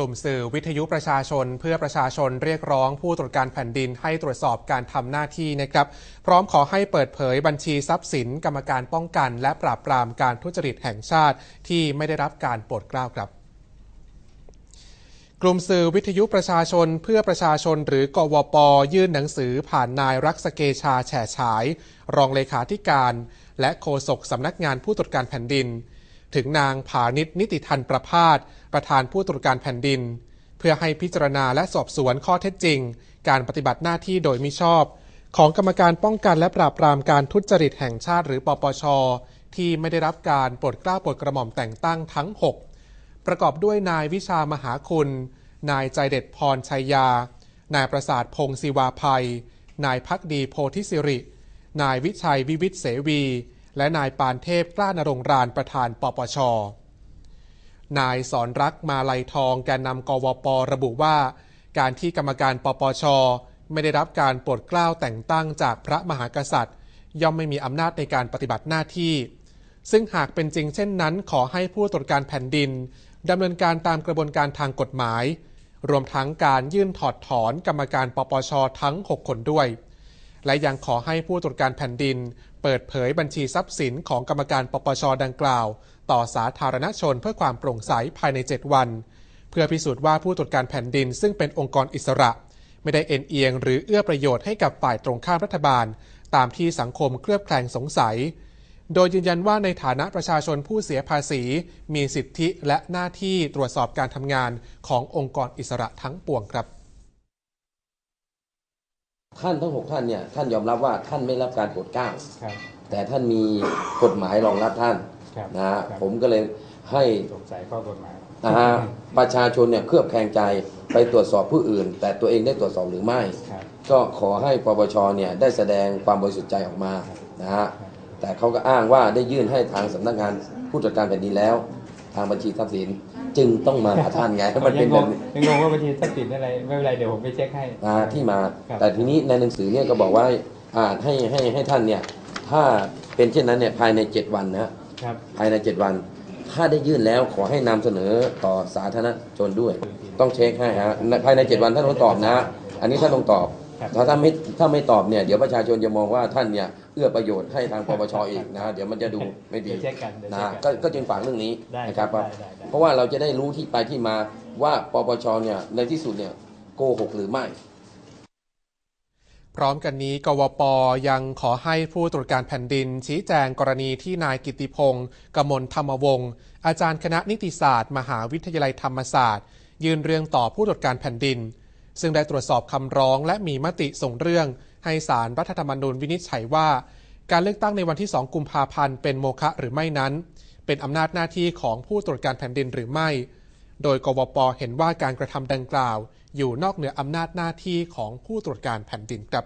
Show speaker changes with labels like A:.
A: กลุ่มสื่อวิทยุประชาชน เพื่อประชาชนเรียกร้องผู้ตรวจการแผ่นดินให้ตรวจสอบการทำหน้าที่นะครับ พร้อมขอให้เปิดเผยบัญชีทรัพย์สิน กรรมการป้องกัน และปราบปรามการทุจริตแห่งชาติ ที่ไม่ได้รับการโปรดเกล้าครับกลุ่มสื่อวิทยุประชาชนเพื่อประชาชนหรือกวป ยื่นหนังสือผ่านนายรักษเกชาแฉฉาย รองเลขาธิการ และโฆษกสำนักงานผู้ตรวจการแผ่นดิน ถึงนางผานิชนิติทันประพาสประธานผู้ตรวจการแผ่นดิน เพื่อให้พิจารณาและสอบสวนข้อเท็จจริง การปฏิบัติหน้าที่โดยมิชอบ ของกรรมการป้องกันและปราบปรามการทุจริตแห่งชาติหรือปปช ที่ไม่ได้รับการโปรดเกล้าโปรดกระหม่อมแต่งตั้งทั้ง 6 ประกอบด้วยนายวิชามหาคุณ นายใจเด็ดพรชัยยา นายประสาทพงศิวาภัย นายพักดีโพธิสิริ นายวิชัยวิวิทย์เสวี และนายปานเทพกล้านรงรานประธานปปช นายสอนรักมาลัยทองแกนนำกวประบุว่า การที่กรรมการปปช ไม่ได้รับการโปรดเกล้าแต่งตั้งจากพระมหากษัตริย์ ย่อมไม่มีอำนาจในการปฏิบัติหน้าที่ ซึ่งหากเป็นจริงเช่นนั้น ขอให้ผู้ตรวจการแผ่นดินดำเนินการตามกระบวนการทางกฎหมาย รวมทั้งการยื่นถอดถอนกรรมการปปชทั้ง 6 คนด้วย และยังขอให้ผู้ตรวจการแผ่นดิน เปิดเผยบัญชีทรัพย์สินของกรรมการปปชดังกล่าว ต่อสาธารณชนเพื่อความโปร่งใสภายใน 7 วัน เพื่อพิสูจน์ว่าผู้ตรวจการแผ่นดิน ซึ่งเป็นองค์กรอิสระ ไม่ได้เอ็นเอียง หรือเอื้อประโยชน์ให้กับฝ่ายตรงข้ามรัฐบาล ตามที่สังคมเคลือบแคลงสงสัย โดยยืนยันว่าในฐานะประชาชนผู้เสียภาษี มีสิทธิและหน้าที่ตรวจสอบการทำงานขององค์กรอิสระทั้งปวงครับ
B: ท่านทั้งหกท่านเนี่ยท่านยอมรับว่าท่านไม่รับการโปรดเกล้า
C: ครับ
B: แต่ท่านมีกฎหมายรองรับท่าน
C: ครับ
B: นะฮะ
C: ครับ
B: ผมก็เลยให้
C: สงสัยข้อกฎหมาย
B: นะฮะประชาชนเนี่ยเคลือบแคลงใจไปตรวจสอบผู้อื่น แต่ตัวเองได้ตรวจสอบหรือไม่
C: ครับ
B: ก็ขอให้ปปชเนี่ยได้แสดงความบริสุทธิ์ใจออกมานะฮะแต่เขาก็อ้างว่าได้ยื่นให้ทางสำนักงานผู้ตรวจการแผ่นดินแล้ว ทางบัญชีทรัพย์สิน จึงต้องมาหาท่านไงถ้ามัน
C: ยั
B: เป็น
C: ง
B: แบ
C: ง
B: บ
C: ง
B: นี้
C: ยังงงว่าบัญชีทรัพย์สินอะไรไม่เป็นไรเดี๋ยวผมไปเช็คให้
B: นะที่มา
C: ครับ
B: แต่ทีนี้ในหนังสือเนี่ยก็บอกว่าอ่าให้ให้ให้ท่านเนี่ยถ้าเป็นเช่นนั้นเนี่ยภายใน7วันนะฮะ
C: ครับ
B: ภายใน7วัน ถ้าได้ยื่นแล้วขอให้นำเสนอต่อสาธารณชนด้วย ต้องเช็คให้ฮะภายใน7วันท่านต้องตอบนะ อันนี้ท่านต้องตอบ
C: ครับ
B: ถ้าท่านไม่ถ้าไม่ตอบเนี่ยเดี๋ยวประชาชนจะมองว่าท่านเนี่ยเอื้อประโยชน์ให้ทางปปชอีกนะ เดี๋ยวมันจะดูไม่ดี
C: เดี๋ยวเช็คกันเดี๋ยว
B: นะ
C: เช็ค
B: ก็
C: กัน
B: ก็จึงฝากเรื่องนี้
C: ได้
B: นะครับ
C: ได้ได้ได้
B: เพราะว่าเราจะได้รู้ที่ไปที่มาว่าปปชเนี่ยในที่สุดเนี่ยโกหกหรือไม่
A: พร้อมกันนี้กวปยังขอให้ผู้ตรวจการแผ่นดิน ชี้แจงกรณีที่นายกิติพงศ์กมลธรรมวงศ์อาจารย์คณะนิติศาสตร์ มหาวิทยาลัยธรรมศาสตร์ ยื่นเรื่องต่อผู้ตรวจการแผ่นดิน ซึ่งได้ตรวจสอบคำร้องและมีมติส่งเรื่อง ให้สารรัฐธรรมนูญวินิจฉัยว่า การเลือกตั้งในวันที่ 2 กุมภาพันธ์เป็นโมฆะหรือไม่นั้น เป็นอำนาจหน้าที่ของผู้ตรวจการแผ่นดินหรือไม่ โดยกวปเห็นว่าการกระทำดังกล่าว อยู่นอกเหนืออำนาจหน้าที่ของผู้ตรวจการแผ่นดินครับ